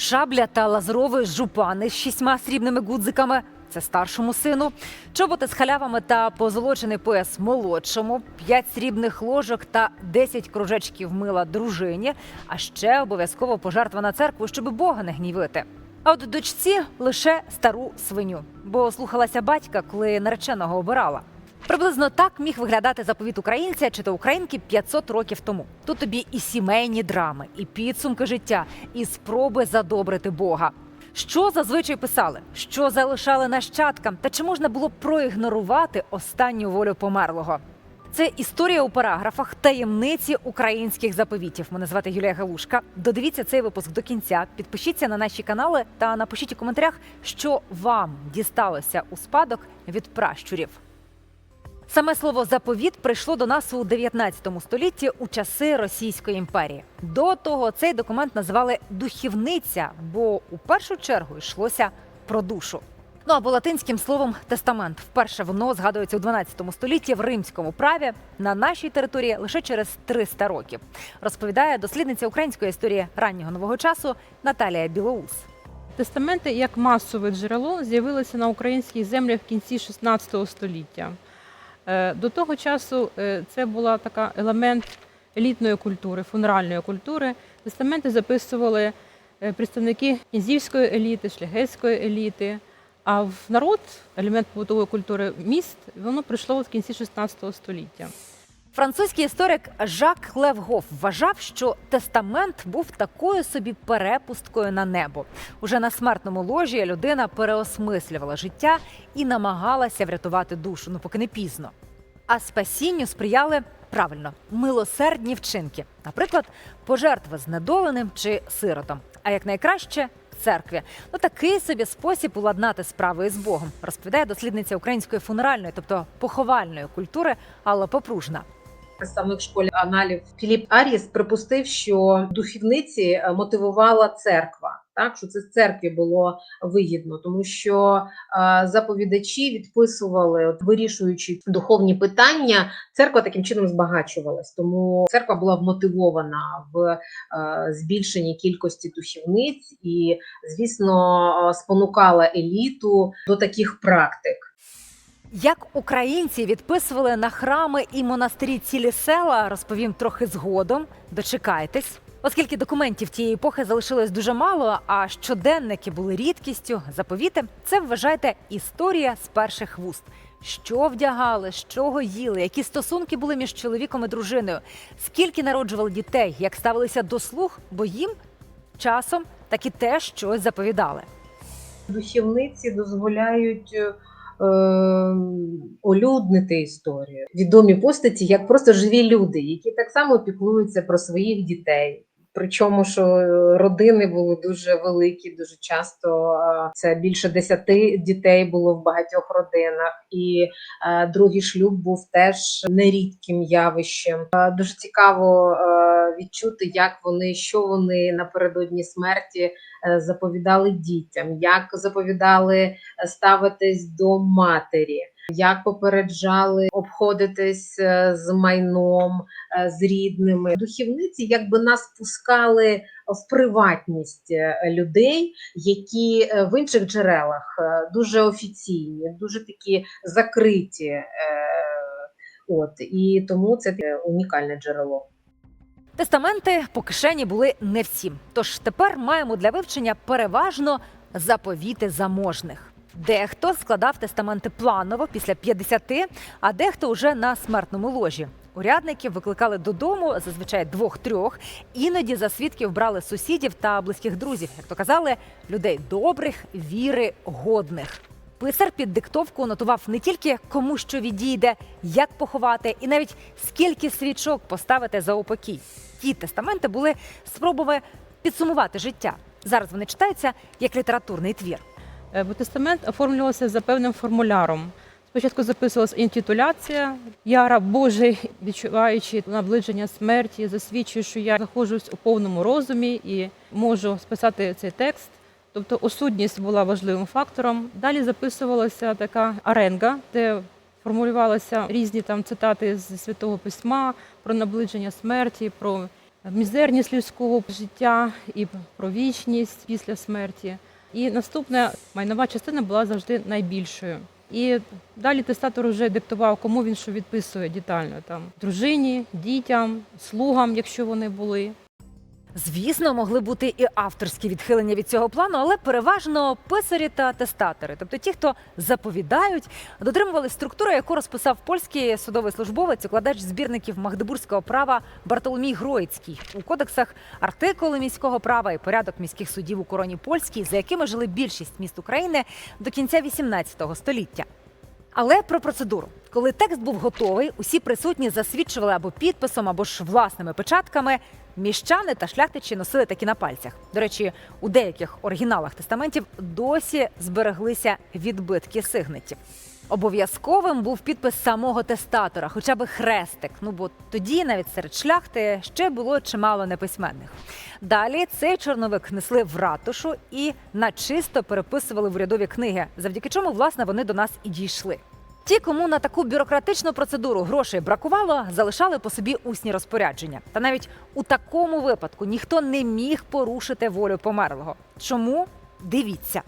Шабля та лазурові жупани з шістьма срібними гудзиками. Це старшому сину, чоботи з халявами та позолочений пояс молодшому, п'ять срібних ложок та 10 кружечків мила дружині, а ще обов'язково пожертва на церкву, щоб Бога не гнівити. А от дочці лише стару свиню, бо слухалася батька, коли нареченого обирала. Приблизно так міг виглядати заповіт українця чи то українки 500 років тому. Тут тобі і сімейні драми, і підсумки життя, і спроби задобрити Бога. Що зазвичай писали, що залишали нащадкам, та чи можна було проігнорувати останню волю померлого? Це історія у параграфах таємниці українських заповітів. Мене звати Юлія Галушка. Додивіться цей випуск до кінця. Підпишіться на наші канали та напишіть у коментарях, що вам дісталося у спадок від пращурів. Саме слово заповіт прийшло до нас у 19 столітті у часи Російської імперії. До того цей документ називали духівниця, бо у першу чергу йшлося про душу. Ну або латинським словом тестамент. Вперше воно згадується у 12 столітті в римському праві на нашій території лише через 300 років. Розповідає дослідниця української історії раннього нового часу Наталія Білоус. Тестаменти як масове джерело з'явилися на українських землях в кінці 16 століття. Е, До того часу е, це була така елемент елітної культури, фунеральної культури. Тестаменти записували е, представники князівської еліти, шляхетської еліти. А в народ, елемент побутової культури міст, воно прийшло в кінці 16 століття. Французький історик Жак Левгоф вважав, що тестамент був такою собі перепусткою на небо. Уже на смертному ложі людина переосмислювала життя і намагалася врятувати душу, ну поки не пізно. А спасінню сприяли правильно милосердні вчинки, наприклад, пожертви знедоленим чи сиротом. А як найкраще церкві. Ну такий собі спосіб уладнати справи із Богом, розповідає дослідниця української фунеральної, тобто поховальної культури Алла Попружна. Представник школи аналів Філіп Аріс припустив, що духівниці е, мотивувала церква. Так, що це з церкві було вигідно, тому що е, заповідачі відписували, от, вирішуючи духовні питання, церква таким чином збагачувалась. Тому церква була вмотивована в е, збільшенні кількості духівниць і, звісно, е, спонукала еліту до таких практик. Як українці відписували на храми і монастирі цілі села, розповім трохи згодом. Дочекайтесь. Оскільки документів тієї епохи залишилось дуже мало, а щоденники були рідкістю, заповіти це вважайте історія з перших вуст. Що вдягали, з чого їли, які стосунки були між чоловіком і дружиною, скільки народжували дітей, як ставилися до слуг, бо їм часом таки теж щось заповідали. Духівниці дозволяють е, олюднити історію. Відомі постаті як просто живі люди, які так само піклуються про своїх дітей. Причому, що е, родини були дуже великі, дуже часто е, це більше десяти дітей було в багатьох родинах, і е, другий шлюб був теж нерідким явищем. Дуже цікаво відчути, як вони, що вони напередодні смерті заповідали дітям, як заповідали ставитись до матері, як попереджали обходитись е, з майном, е, з рідними. Духівниці якби нас пускали в приватність е, людей, які в інших джерелах дуже офіційні, дуже такі закриті. От і тому це унікальне джерело. Тестаменти по кишені були не всім. Тож тепер маємо для вивчення переважно заповіти заможних. Дехто складав тестаменти планово після 50, а дехто уже на смертному ложі. Урядників викликали додому зазвичай двох-трьох. Іноді за свідків брали сусідів та близьких друзів, як то казали, людей добрих, віри, годних. Писар під диктовку нотував не тільки кому що відійде, як поховати, і навіть скільки свічок поставити за упокій. Ті тестаменти були спробами підсумувати життя. Зараз вони читаються як літературний твір. Е, Бо тестамент оформлювався за певним формуляром. Спочатку записувалася інтитуляція. Я раб Божий, відчуваючи наближення смерті, засвідчую, що я знаходжусь у повному розумі і можу списати цей текст. Тобто осудність була важливим фактором. Далі записувалася така аренга, де формулювалися різні там цитати з святого письма про наближення смерті, про мізерність людського життя і про вічність після смерті. І наступна майнова частина була завжди найбільшою. І далі тестатор вже диктував, кому він що відписує детально там дружині, дітям, слугам, якщо вони були. Звісно, могли бути і авторські відхилення від цього плану, але переважно писарі та тестатори, тобто ті, хто заповідають, дотримували структури, яку розписав польський судовий службовець, укладач збірників магдебурзького права Бартоломій Гроїцький у кодексах артикули міського права і порядок міських судів у короні польській, за якими жили більшість міст України до кінця 18 століття. Але про процедуру, коли текст був готовий, усі присутні засвідчували або підписом, або ж власними печатками. Міщани та шляхтичі носили такі на пальцях. До речі, у деяких оригіналах тестаментів досі збереглися відбитки сигнетів. Обов'язковим був підпис самого тестатора, хоча би хрестик. Ну бо тоді, навіть серед шляхти, ще було чимало неписьменних. Далі цей чорновик несли в ратушу і начисто переписували в урядові книги, завдяки чому власне вони до нас і дійшли. Ті, кому на таку бюрократичну процедуру грошей бракувало, залишали по собі усні розпорядження. Та навіть у такому випадку ніхто не міг порушити волю померлого. Чому? Дивіться.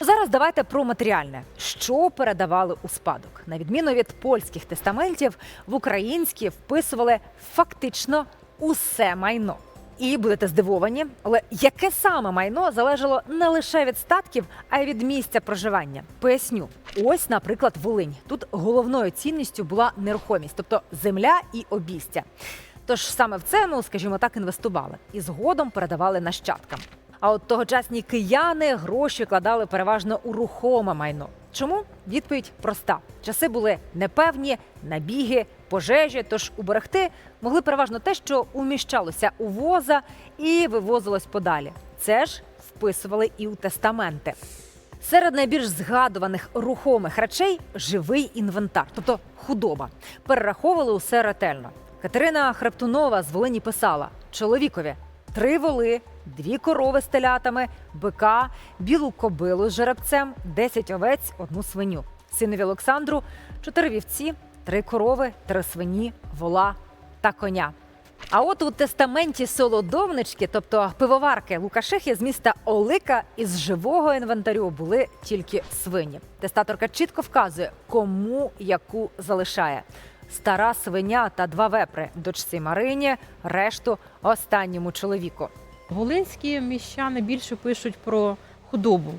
Зараз давайте про матеріальне, що передавали у спадок. На відміну від польських тестаментів, в українські вписували фактично усе майно. І будете здивовані, але яке саме майно залежало не лише від статків, а й від місця проживання. Поясню, ось, наприклад, Волинь. Тут головною цінністю була нерухомість, тобто земля і обістя. Тож саме в це, ну скажімо так, інвестували і згодом передавали нащадкам. А от тогочасні кияни гроші кладали переважно у рухоме майно. Чому? Відповідь проста: часи були непевні, набіги, пожежі. Тож уберегти могли переважно те, що уміщалося у воза і вивозилось подалі. Це ж вписували і у тестаменти. Серед найбільш згадуваних рухомих речей живий інвентар, тобто худоба. Перераховували усе ретельно. Катерина Хрептунова з Волині писала: чоловікові три воли, дві корови з телятами, бика, білу кобилу з жеребцем, десять овець, одну свиню. Синові Олександру чотири вівці, три корови, три свині, вола та коня. А от у тестаменті солодовнички, тобто пивоварки Лукашихи з міста Олика із живого інвентарю були тільки свині. Тестаторка чітко вказує, кому яку залишає. Стара свиня та два вепри дочці Марині, решту останньому чоловіку. Волинські міщани більше пишуть про худобу,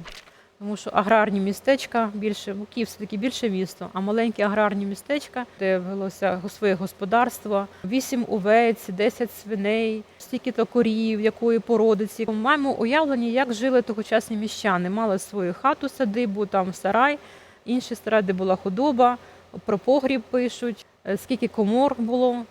тому що аграрні містечка більше, Київ все-таки більше місто, а маленькі аграрні містечка, де велося своє господарство, вісім овець, 10 свиней, стільки-то корів, якої породиці. Ми маємо уявлення, як жили тогочасні міщани. Мали свою хату, садибу, там сарай, інші сарай, де була худоба, про погріб пишуть, е, скільки комор було,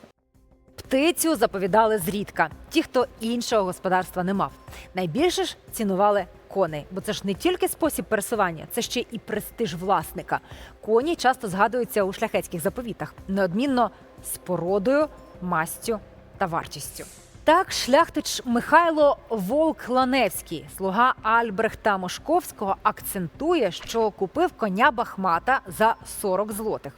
Птицю заповідали зрідка, ті, хто іншого господарства не мав. Найбільше ж цінували коней, бо це ж не тільки спосіб пересування, це ще і престиж власника. Коні часто згадуються у шляхетських заповітах, неодмінно з породою, мастю та вартістю. Так, шляхтич Михайло Волк-Ланевський, слуга Альбрехта Мошковського, акцентує, що купив коня Бахмата за 40 злотих.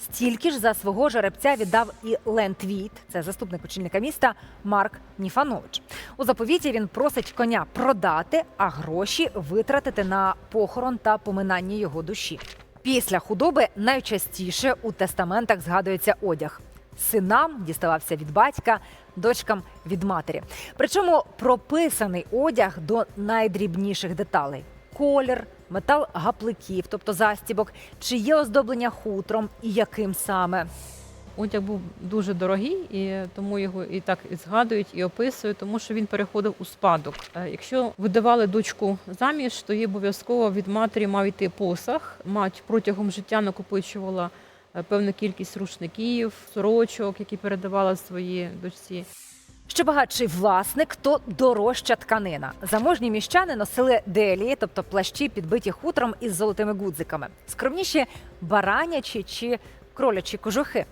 Стільки ж за свого жеребця віддав і Лентвіт, це заступник очільника міста Марк Ніфанович. У заповіті він просить коня продати, а гроші витратити на похорон та поминання його душі. Після худоби найчастіше у тестаментах згадується одяг. Синам діставався від батька, дочкам від матері. Причому прописаний одяг до найдрібніших деталей: колір, метал гапликів, тобто застібок, чи є оздоблення хутром і яким саме. Одяг був дуже дорогий, і тому його і так і згадують, і описують, тому що він переходив у спадок. Е, Якщо видавали дочку заміж, то їй обов'язково від матері мав йти посаг. Мать протягом життя накопичувала певну кількість рушників, сорочок, які передавала своїй дочці. Що багатший власник, то дорожча тканина. Заможні міщани носили делії, тобто плащі, підбиті хутром із золотими гудзиками. Скромніші баранячі чи кролячі кожухи.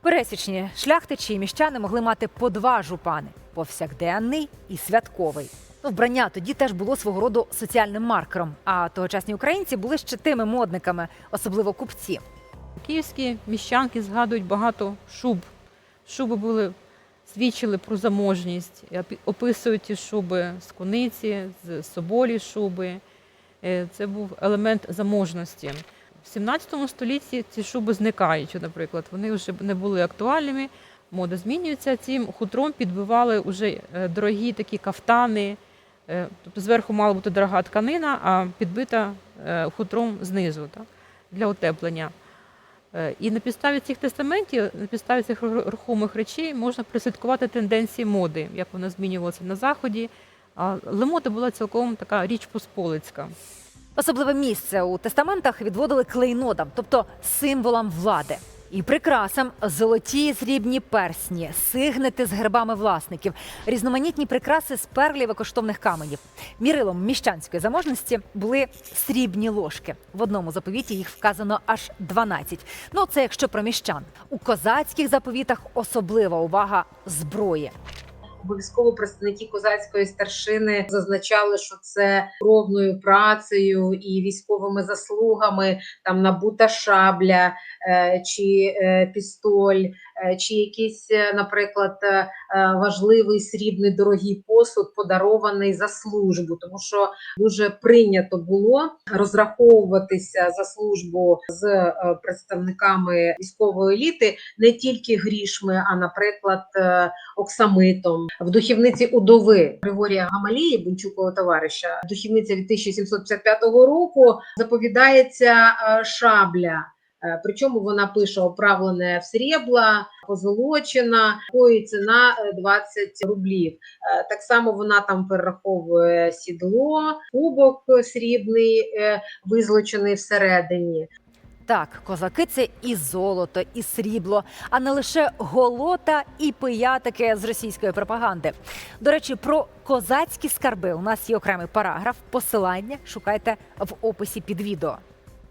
Пересічні шляхтичі і міщани могли мати по два жупани повсякденний і святковий. Ну, вбрання тоді теж було свого роду соціальним маркером. А тогочасні українці були ще тими модниками, особливо купці. Київські міщанки згадують багато шуб. Шуби були свідчили про заможність, описують ті шуби з куниці, з соболі шуби. Е, Це був елемент заможності. В 17 столітті ці шуби зникають, наприклад, вони вже не були актуальними. Мода змінюється. Цим хутром підбивали вже е, дорогі такі кафтани. Е, Тобто зверху мала бути дорога тканина, а підбита хутром знизу так, для утеплення. Е, І на підставі цих тестаментів, на підставі цих рухомих речей можна прослідкувати тенденції моди, як вона змінювалася на заході. А лемота була цілком така річ посполицька. Особливе місце у тестаментах відводили клейнодам, тобто символам влади. І прикрасам золоті срібні персні, сигнети з гербами власників, різноманітні прикраси з перлів і коштовних каменів. Мірилом міщанської заможності були срібні ложки. В одному заповіті їх вказано аж 12. Ну це якщо про міщан. У козацьких заповітах особлива увага зброї. Обов'язково представники козацької старшини зазначали, що це кровною працею і військовими заслугами, там набута шабля е, чи е, пістоль, чи якийсь, е, наприклад, е, е, важливий срібний дорогий посуд, подарований за службу, тому що дуже прийнято було розраховуватися за службу з е, представниками військової еліти не тільки грішми, а наприклад. е, оксамитом. В духівниці удови Григорія Гамалії, Бунчукового товариша, духівниця від 1755 року заповідається е, шабля. Е, Причому вона пише оправлене в срібла, позолочена, якої ціна е, 20 рублів. Е, Так само вона там перераховує сідло, кубок срібний, е, визлочений всередині. Так, козаки це і золото, і срібло, а не лише голота і пиятики з російської пропаганди. До речі, про козацькі скарби у нас є окремий параграф. Посилання шукайте в описі під відео.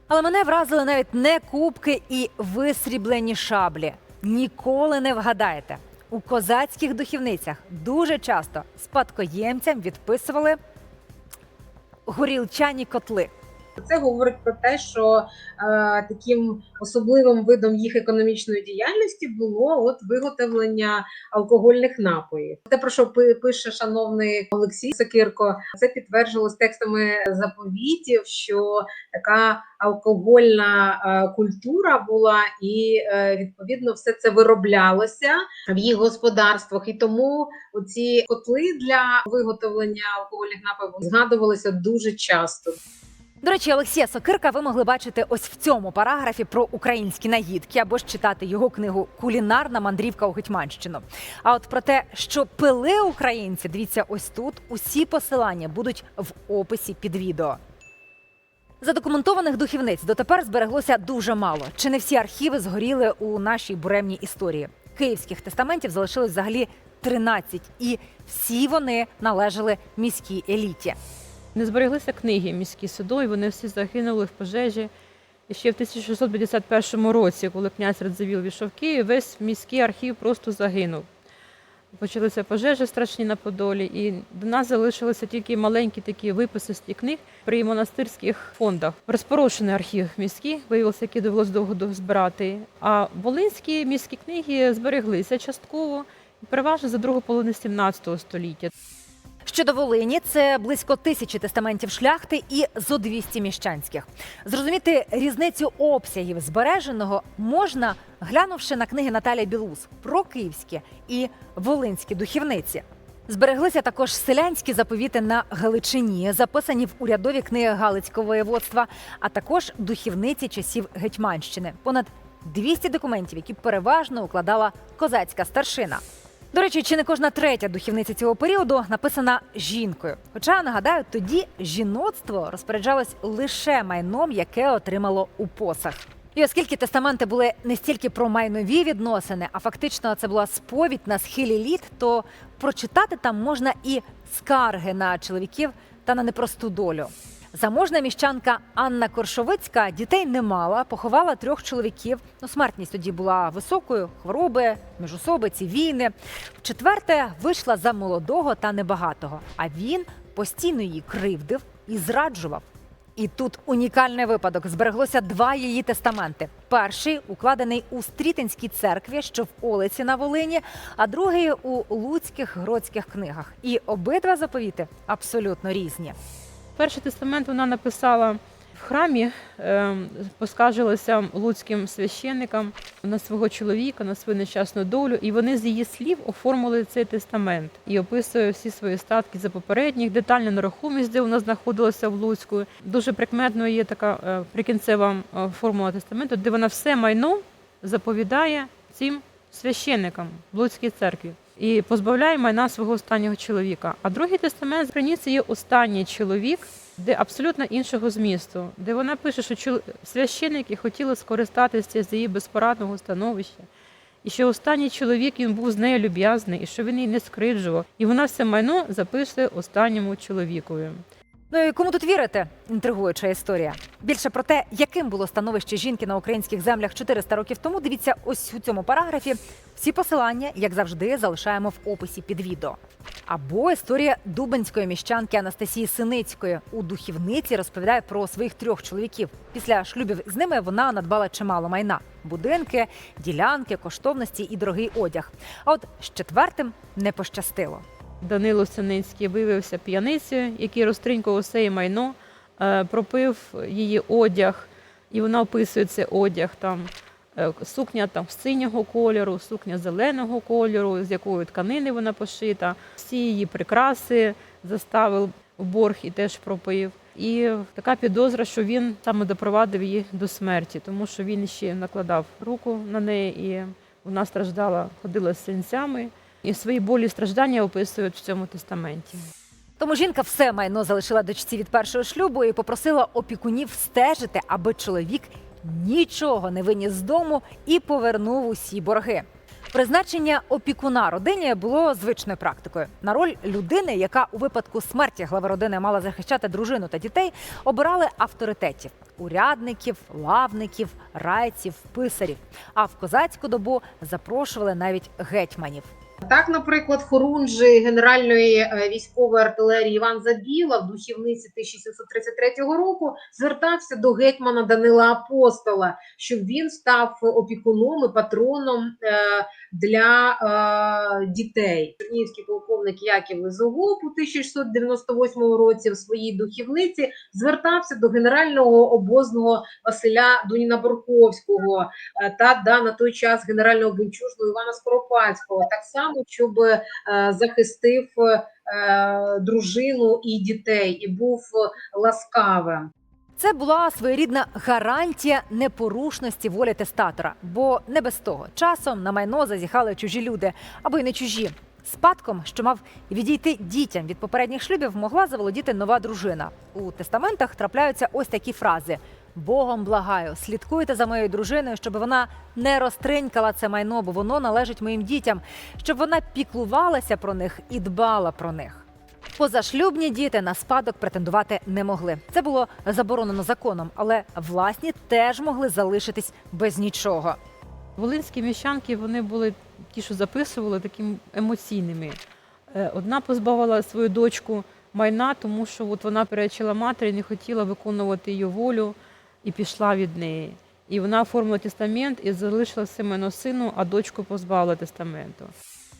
Але мене вразили навіть не кубки і висріблені шаблі. Ніколи не вгадаєте. У козацьких духівницях дуже часто спадкоємцям відписували горілчані котли. Це говорить про те, що е, таким особливим видом їх економічної діяльності було от виготовлення алкогольних напоїв. Те, про що пише шановний Олексій Сокирко, це підтверджилось текстами заповітів, що така алкогольна е, культура була, і е, відповідно все це вироблялося в їх господарствах. І тому оці котли для виготовлення алкогольних напоїв згадувалися дуже часто. До речі, Олексія Сокирка ви могли бачити ось в цьому параграфі про українські наїдки або ж читати його книгу Кулінарна мандрівка у Гетьманщину. А от про те, що пили українці, дивіться ось тут. Усі посилання будуть в описі під відео. Задокументованих духівниць дотепер збереглося дуже мало. Чи не всі архіви згоріли у нашій буремній історії? Київських тестаментів залишилось взагалі 13, і всі вони належали міській еліті. Не збереглися книги міські судові, вони всі загинули в пожежі. І ще в 1651 році, коли князь Радзивіл війшов Київ, весь міський архів просто загинув. Почалися пожежі страшні на Подолі, і до нас залишилися тільки маленькі такі виписи книг при монастирських фондах. Розпорошений архів міський виявився, який довелося довго збирати. А волинські міські книги збереглися частково, переважно за другу половину 17 століття. Щодо Волині, це близько тисячі тестаментів шляхти і зо 200 міщанських. Зрозуміти різницю обсягів збереженого можна, глянувши на книги Наталії Білус про київські і волинські духівниці. Збереглися також селянські заповіти на Галичині, записані в урядові книги Галицького воєводства, а також духівниці часів Гетьманщини. Понад 200 документів, які переважно укладала козацька старшина. До речі, чи не кожна третя духівниця цього періоду написана жінкою. Хоча нагадаю, тоді жіноцтво розпоряджалось лише майном, яке отримало у посах. І оскільки тестаменти були не стільки про майнові відносини, а фактично це була сповідь на схилі літ, то прочитати там можна і скарги на чоловіків та на непросту долю. Заможна міщанка Анна Коршовицька дітей не мала, поховала трьох чоловіків. Ну, смертність тоді була високою, хвороби, міжособиці, війни. Вчетверте вийшла за молодого та небагатого. А він постійно її кривдив і зраджував. І тут унікальний випадок. Збереглося два її тестаменти. Перший укладений у Стрітинській церкві, що в Олиці на Волині, а другий у Луцьких гродських книгах. І обидва заповіти абсолютно різні. Перший тестамент вона написала в храмі, е, поскаржилася луцьким священникам на свого чоловіка, на свою нещасну долю, і вони з її слів оформили цей тестамент і описує всі свої статки за попередніх, детальну нерухомість, де вона знаходилася в Луцьку. Дуже прикметною є така е, прикінцева е, формула тестаменту, де вона все майно заповідає цим священникам в Луцькій церкві. І позбавляє майна свого останнього чоловіка. А другий тестамент приніс її останній чоловік, де абсолютно іншого змісту, де вона пише, що священники хотіли скористатися з її безпорадного становища, і що останній чоловік він був з нею люб'язний, і що він її не скриджував. І вона все майно записує останньому чоловікові. Ну і кому тут вірити? Інтригуюча історія. Більше про те, яким було становище жінки на українських землях 400 років тому. Дивіться ось у цьому параграфі. Всі посилання, як завжди, залишаємо в описі під відео. Або історія дубенської міщанки Анастасії Синицької у духівниці розповідає про своїх трьох чоловіків. Після шлюбів з ними вона надбала чимало майна: будинки, ділянки, коштовності і дорогий одяг. А от з четвертим не пощастило. Данило Синицький виявився п'яницею, який розтринькував все її майно, е, пропив її одяг, і вона описує цей одяг там. е, Сукня там синього кольору, сукня зеленого кольору, з якої тканини вона пошита. Всі її прикраси заставив в борг і теж пропив. І така підозра, що він саме допровадив її до смерті, тому що він ще накладав руку на неї, і вона страждала, ходила з синцями. І свої болі і страждання описують в цьому тестаменті. Тому жінка все майно залишила дочці від першого шлюбу і попросила опікунів стежити, аби чоловік нічого не виніс з дому і повернув усі борги. Призначення опікуна родині було звичною практикою. На роль людини, яка у випадку смерті глави родини мала захищати дружину та дітей, обирали авторитетів урядників, лавників, райців, писарів. А в козацьку добу запрошували навіть гетьманів. Так, наприклад, хорунжий генеральної е, військової артилерії Іван Забіла в духівниці 1733 року звертався до гетьмана Данила Апостола, щоб він став опікуном і патроном е, для е, дітей. Чернігівський полковник Яків Лизогуб у 1698 році в своїй духівниці звертався до генерального обозного Василя Дуніна Борковського та да, на той час генерального бунчужного Івана Скоропадського, так само, щоб е, захистив е, дружину і дітей, і був ласкавим. Це була своєрідна гарантія непорушності волі тестатора, бо не без того часом на майно зазіхали чужі люди або й не чужі. Спадком, що мав відійти дітям від попередніх шлюбів, могла заволодіти нова дружина. У тестаментах трапляються ось такі фрази: Богом благаю, слідкуйте за моєю дружиною, щоб вона не розтринькала це майно, бо воно належить моїм дітям, щоб вона піклувалася про них і дбала про них. Позашлюбні діти на спадок претендувати не могли. Це було заборонено законом, але власні теж могли залишитись без нічого. Волинські міщанки вони були ті, що записували такими емоційними. Е, Одна позбавила свою дочку майна, тому що от вона перечила матері, не хотіла виконувати її волю і пішла від неї. І вона оформила тестамент і залишила все сину, а дочку позбавила тестаменту.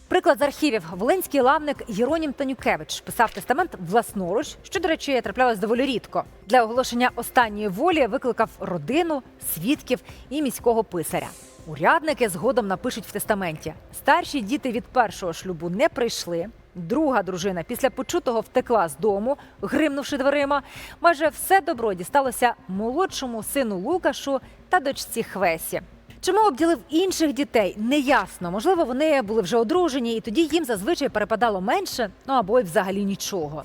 Приклад з архівів волинський лавник Єронім Танюкевич писав тестамент власноруч, що, до речі, траплялось доволі рідко. Для оголошення останньої волі викликав родину, свідків і міського писаря. Урядники згодом напишуть в тестаменті: старші діти від першого шлюбу не прийшли. Друга дружина після почутого втекла з дому, гримнувши дверима. Майже все добро дісталося молодшому сину Лукашу та дочці Хвесі. Чому обділив інших дітей? Неясно. Можливо, вони були вже одружені, і тоді їм зазвичай перепадало менше, ну або й взагалі нічого.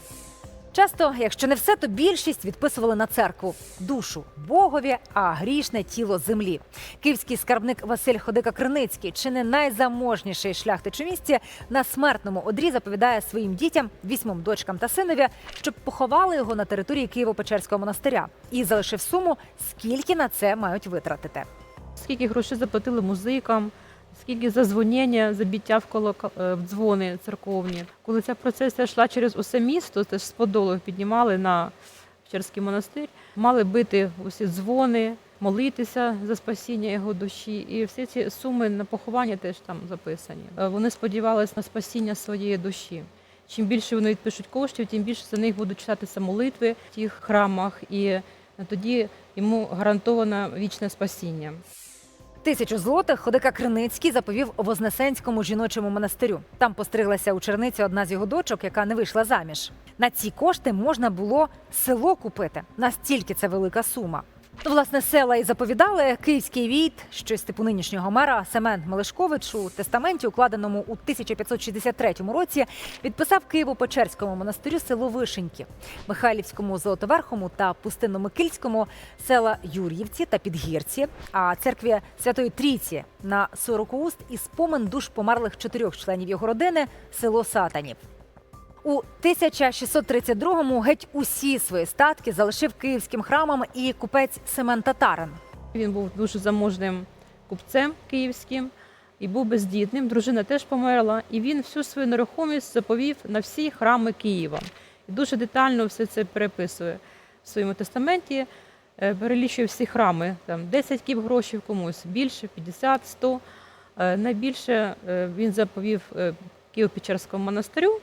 Часто, якщо не все, то більшість відписували на церкву душу Богові, а грішне тіло землі. Київський скарбник Василь Ходика Криницький, чи не найзаможніший шляхтич у місті, на смертному одрі заповідає своїм дітям, вісьмом дочкам та синові, щоб поховали його на території Києво-Печерського монастиря і залишив суму, скільки на це мають витратити. Скільки грошей заплатили музикам, скільки за дзвоніння, за біття в, колока, е, в дзвони церковні. Коли ця процесія йшла через усе місто, теж з подолу піднімали на Києво-Печерський монастир, мали бити усі дзвони, молитися за спасіння його душі. І всі ці суми на поховання теж там записані. Е, Вони сподівалися на спасіння своєї душі. Чим більше вони відпишуть коштів, тим більше за них будуть читатися молитви в тих храмах, і тоді йому гарантовано вічне спасіння. Тисячу злотих Ходика Криницький заповів Вознесенському жіночому монастирю. Там постриглася у черниці одна з його дочок, яка не вийшла заміж. На ці кошти можна було село купити. Настільки це велика сума. Власне, села і заповідали київський війт, що з типу нинішнього мера Семен Мелешкович у тестаменті, укладеному у 1563 році, відписав Києво-Печерському монастирю село Вишеньки, Михайлівському Золотоверхому та Пустинно-Микильському села Юр'ївці та Підгірці, а церкві Святої Трійці на 40 уст і спомин душ померлих чотирьох членів його родини село Сатанів. У 1632-му геть усі свої статки залишив київським храмам і купець Семен Татарин. Він був дуже заможним купцем київським і був бездітним. Дружина теж померла, і він всю свою нерухомість заповів на всі храми Києва. І дуже детально все це переписує в своєму тестаменті. е, Перелічує всі храми. Там 10 кіп грошей комусь більше, 50, 100. Е, Найбільше е, він заповів Києво-Печерському монастирю,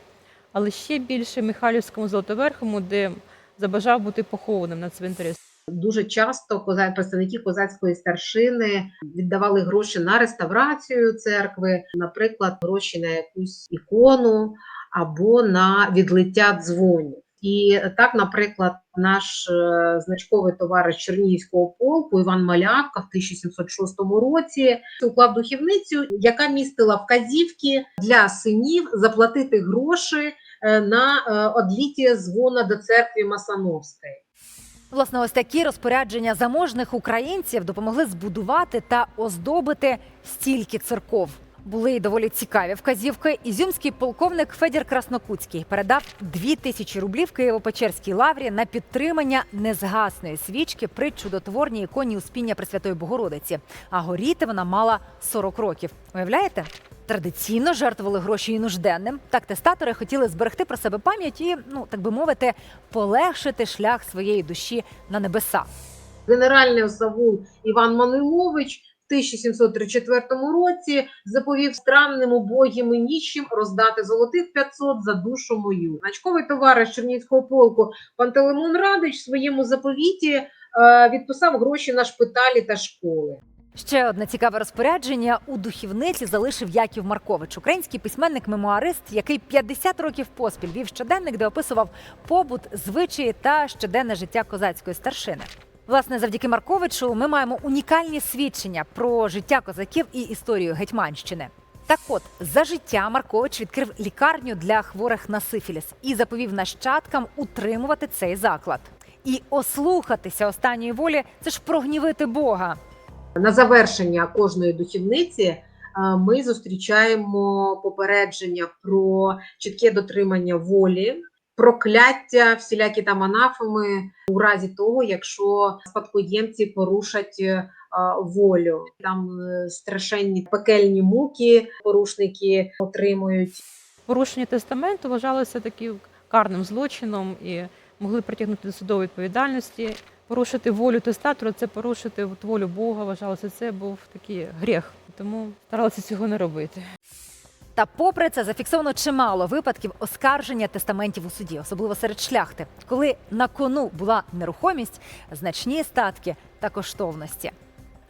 але ще більше Михайлівському Золотоверхому, де забажав бути похованим на цвинтарі. Дуже часто коза- представники козацької старшини віддавали гроші на реставрацію церкви, наприклад, гроші на якусь ікону або на відлиття дзвонів. І так, наприклад, наш е, значковий товариш Чернігівського полку Іван Малявка в 1706 році уклав духівницю, яка містила вказівки для синів заплатити гроші на е, одліття дзвона до церкви Масановської. Власне, ось такі розпорядження заможних українців допомогли збудувати та оздобити стільки церков. Були й доволі цікаві вказівки. Ізюмський полковник Федір Краснокутський передав дві тисячі рублів Києво-Печерській лаврі на підтримання незгасної свічки при чудотворній іконі Успіння Пресвятої Богородиці. А горіти вона мала 40 років. Уявляєте? Традиційно жертвували гроші і нужденним. Так тестатори хотіли зберегти про себе пам'ять і, ну так би мовити, полегшити шлях своєї душі на небеса. Генеральний осавул Іван Манилович 1734 році заповів странним убогим і ніщим роздати золотих 500 за душу мою. Значковий товариш Чернігівського полку Пантелеймон Радич в своєму заповіті е, відписав гроші на шпиталі та школи. Ще одне цікаве розпорядження у духівниці залишив Яків Маркович, український письменник-мемуарист, який 50 років поспіль вів щоденник, де описував побут, звичаї та щоденне життя козацької старшини. Власне, завдяки Марковичу ми маємо унікальні свідчення про життя козаків і історію Гетьманщини. Так от, за життя Маркович відкрив лікарню для хворих на сифіліс і заповів нащадкам утримувати цей заклад. І ослухатися останньої волі це ж прогнівити Бога. На завершення кожної духівниці е, ми зустрічаємо попередження про чітке дотримання волі, прокляття, всілякі там анафеми у разі того, якщо спадкоємці порушать е, волю. Там е, страшенні пекельні муки порушники отримують. Порушення тестаменту вважалося таким карним злочином і могли притягнути до судової відповідальності. Порушити волю тестатора це порушити волю Бога. Вважалося, це був такий гріх. Тому старалися цього не робити. Та попри це зафіксовано чимало випадків оскарження тестаментів у суді, особливо серед шляхти, коли на кону була нерухомість, значні статки та коштовності.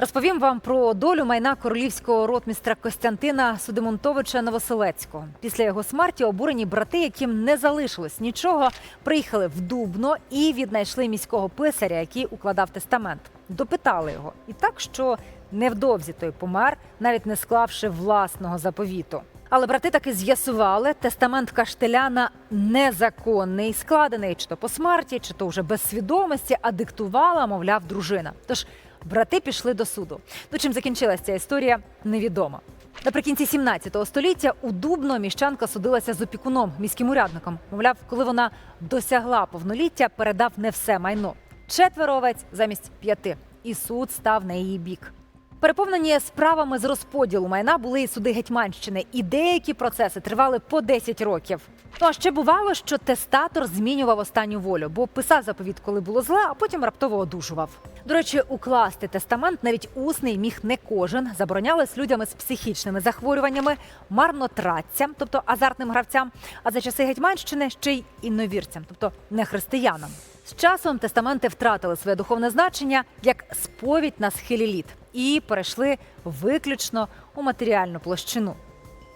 Розповім вам про долю майна королівського ротмістра Костянтина Судемонтовича Новоселецького. Після його смерті обурені брати, яким не залишилось нічого, приїхали в Дубно і віднайшли міського писаря, який укладав тестамент. Допитали його, і так, що невдовзі той помер, навіть не склавши власного заповіту. Але брати таки з'ясували, тестамент Каштеляна незаконний, складений чи то по смерті, чи то вже без свідомості, а диктувала, мовляв, дружина. Тож брати пішли до суду. Ну чим закінчилася ця історія, невідомо. Наприкінці 17 століття у Дубно міщанка судилася з опікуном, міським урядником. Мовляв, коли вона досягла повноліття, передав не все майно. Четверо овець замість п'яти, і суд став на її бік. Переповнені справами з розподілу майна були і суди Гетьманщини, і деякі процеси тривали по 10 років. Ну а ще бувало, що тестатор змінював останню волю, бо писав заповіт, коли було зле, а потім раптово одужував. До речі, укласти тестамент навіть усний міг не кожен. Заборонялось людям з психічними захворюваннями, марнотратцям, тобто азартним гравцям, а за часи Гетьманщини ще й інновірцям, тобто не християнам. З часом тестаменти втратили своє духовне значення як сповідь на схилі літ і перейшли виключно у матеріальну площину.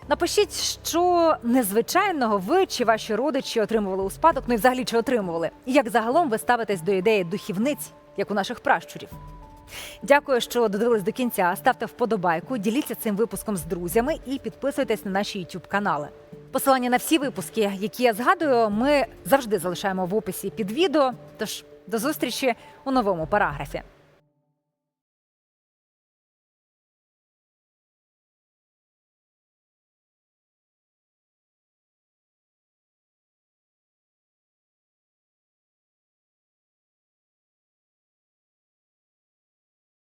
Напишіть, що незвичайного ви чи ваші родичі отримували у спадок, ну і взагалі чи отримували, і як загалом ви ставитесь до ідеї духівниць, як у наших пращурів. Дякую, що додивились до кінця. Ставте вподобайку, діліться цим випуском з друзями і підписуйтесь на наші youtube канали. Посилання на всі випуски, які я згадую, ми завжди залишаємо в описі під відео. Тож до зустрічі у новому параграфі.